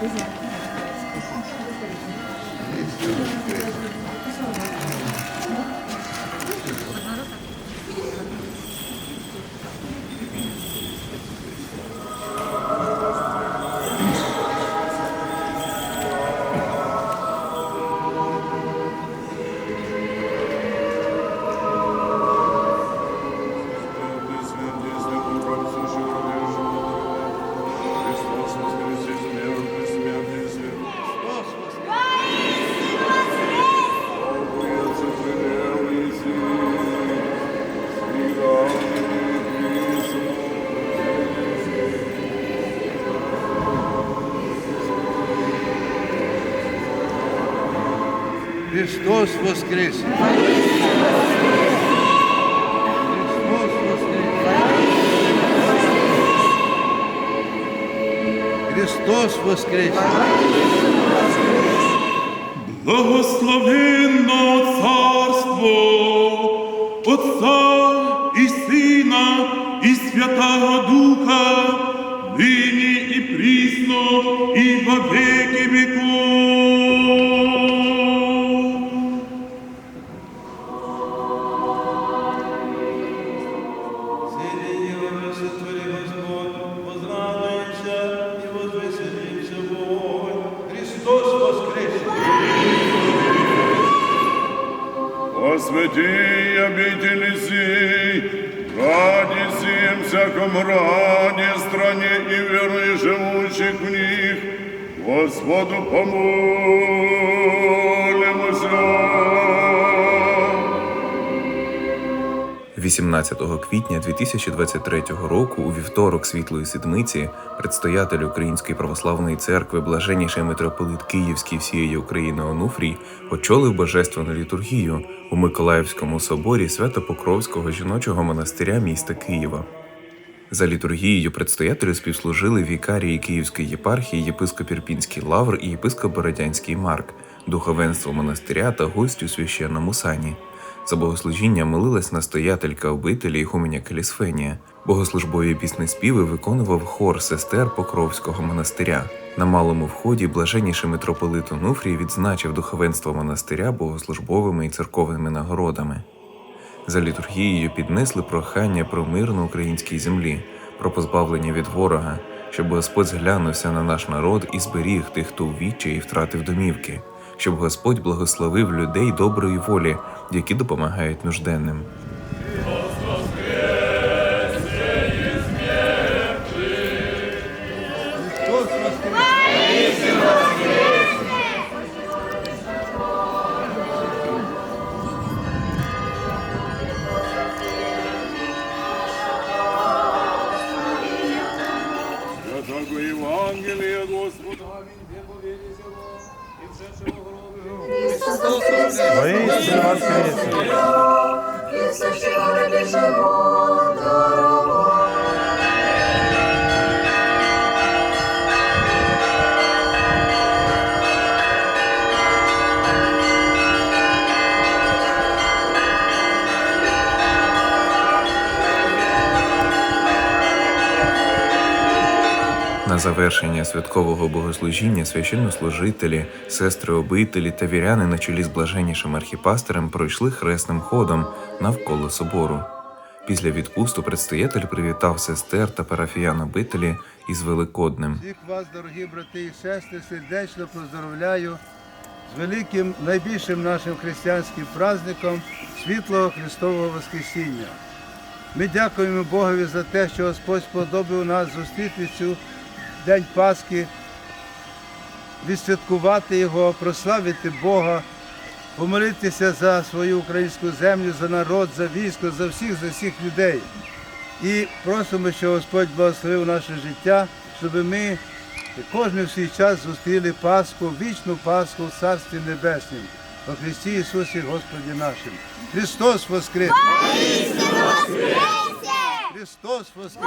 です。Христос воскрес! Христос воскрес! Христос воскрес! Благословенно царство Отця і Сина, і Святого Духа, Освети обители сей, ради сим всяком ради стране и веры живущих в них, Господу помолимся. 18 квітня 2023 року, у вівторок Світлої Седмиці, предстоятель Української православної церкви, блаженніший митрополит Київський всієї України Онуфрій, очолив божественну літургію у Миколаївському соборі Свято-Покровського жіночого монастиря міста Києва. За літургією предстоятелю співслужили вікарії Київської єпархії, єпископ Ірпінський Лавр і єпископ Бородянський Марк, духовенство монастиря та гості у священному сані. За богослужіння молилась настоятелька обителі Ігуменя Калісфенія. Богослужбові піснеспіви виконував хор сестер Покровського монастиря. На малому вході блаженніший митрополит Онуфрій відзначив духовенство монастиря богослужбовими і церковними нагородами. За літургією піднесли прохання про мир на українській землі, про позбавлення від ворога, щоб Господь зглянувся на наш народ і зберіг тих, хто у відчаї втратив домівки, щоб Господь благословив людей доброї волі, які допомагають нужденним. Євангелія Господа. Воістину воскресе! Христос воскресе! Христос я На завершення святкового богослужіння священнослужителі, сестри обителі та віряни на чолі з блаженнішим архіпастерем пройшли хресним ходом навколо собору. Після відпусту предстоятель привітав сестер та парафіян обителі із Великоднем. Всіх вас, дорогі брати і сестри, сердечно поздоровляю з великим найбільшим нашим християнським праздником світлого Христового Воскресіння. Ми дякуємо Богові за те, що Господь сподобав нас зустріти цю День Пасхи, відсвяткувати його, прославити Бога, помолитися за свою українську землю, за народ, за військо, за всіх, за всіх людей. І просимо, щоб Господь благословив наше життя, щоб ми кожен в свій час зустріли Пасху, вічну Пасху в Царстві Небеснім. Во Христі Ісусі Господі нашим. Христос Воскрес! Христос Воскрес! Христос Воскрес!